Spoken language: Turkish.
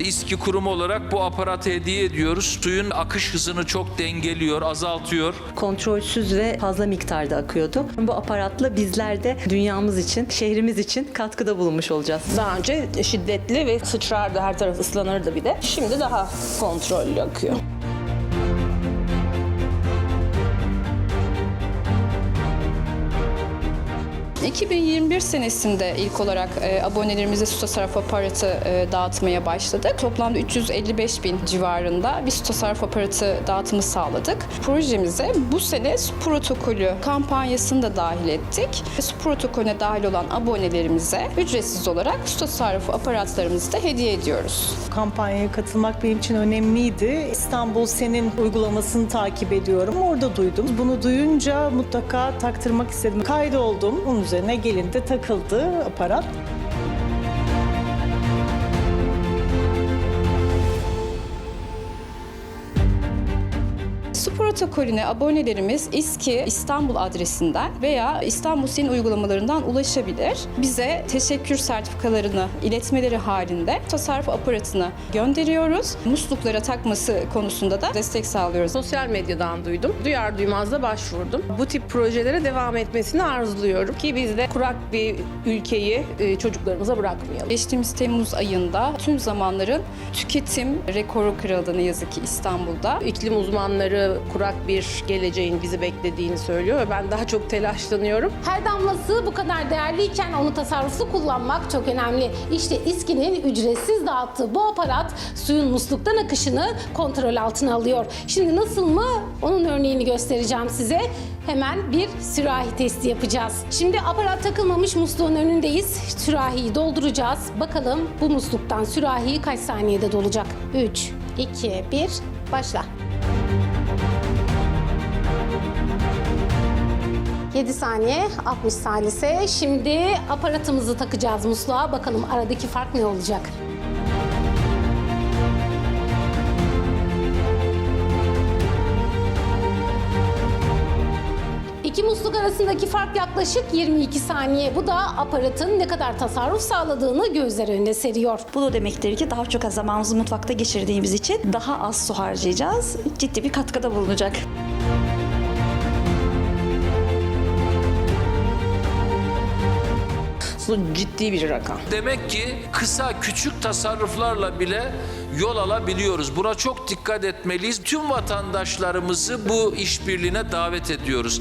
İSKİ kurumu olarak bu aparatı hediye ediyoruz. Suyun akış hızını çok dengeliyor, azaltıyor. Kontrolsüz ve fazla miktarda akıyordu. Bu aparatla bizler de dünyamız için, şehrimiz için katkıda bulunmuş olacağız. Daha önce şiddetli ve sıçrardı, her taraf ıslanırdı bir de. Şimdi daha kontrollü akıyor. ...2021 senesinde ilk olarak e, abonelerimize su tasarruf aparatı e, dağıtmaya başladık. Toplamda 355 bin civarında bir su tasarruf aparatı dağıtımı sağladık. Projemize bu sene su protokolü kampanyasını da dahil ettik. Su protokolüne dahil olan abonelerimize ücretsiz olarak su tasarrufu aparatlarımızı da hediye ediyoruz. Kampanyaya katılmak benim için önemliydi. İstanbul Senin uygulamasını takip ediyorum. Orada duydum. Bunu duyunca mutlaka taktırmak istedim. Kaydoldum. Onun üzerine gelin de takıldı aparat. Su protokolüne abonelerimiz İSKİ İstanbul adresinden veya İstanbul Senin uygulamalarından ulaşabilir. Bize teşekkür sertifikalarını iletmeleri halinde tasarruf aparatını gönderiyoruz. Musluklara takması konusunda da destek sağlıyoruz. Sosyal medyadan duydum. Duyar duymaz da başvurdum. Bu tip projelere devam etmesini arzuluyorum ki biz de kurak bir ülkeyi e, çocuklarımıza bırakmayalım. Geçtiğimiz Temmuz ayında tüm zamanların tüketim rekoru kırıldı ne yazık ki İstanbul'da. İklim uzmanları kurak bir geleceğin bizi beklediğini söylüyor ben daha çok telaşlanıyorum. Her damlası bu kadar değerliyken onu tasarruflu kullanmak çok önemli. İşte İSKİ'nin ücretsiz dağıttığı bu aparat suyun musluktan akışını kontrol altına alıyor. Şimdi nasıl mı? Onun örneğini göstereceğim size. Hemen bir sürahi testi yapacağız. Şimdi aparat takılmamış musluğun önündeyiz. Sürahiyi dolduracağız. Bakalım bu musluktan sürahi kaç saniyede dolacak? 3, 2, 1, başla. 7 saniye 60 salise. Şimdi aparatımızı takacağız musluğa. Bakalım aradaki fark ne olacak? İki musluk arasındaki fark yaklaşık 22 saniye. Bu da aparatın ne kadar tasarruf sağladığını gözler önüne seriyor. Bu da demektir ki daha çok zamanımızı mutfakta geçirdiğimiz için daha az su harcayacağız. Ciddi bir katkıda bulunacak. Bu ciddi bir rakam. Demek ki kısa küçük tasarruflarla bile yol alabiliyoruz. Buna çok dikkat etmeliyiz. Tüm vatandaşlarımızı bu işbirliğine davet ediyoruz.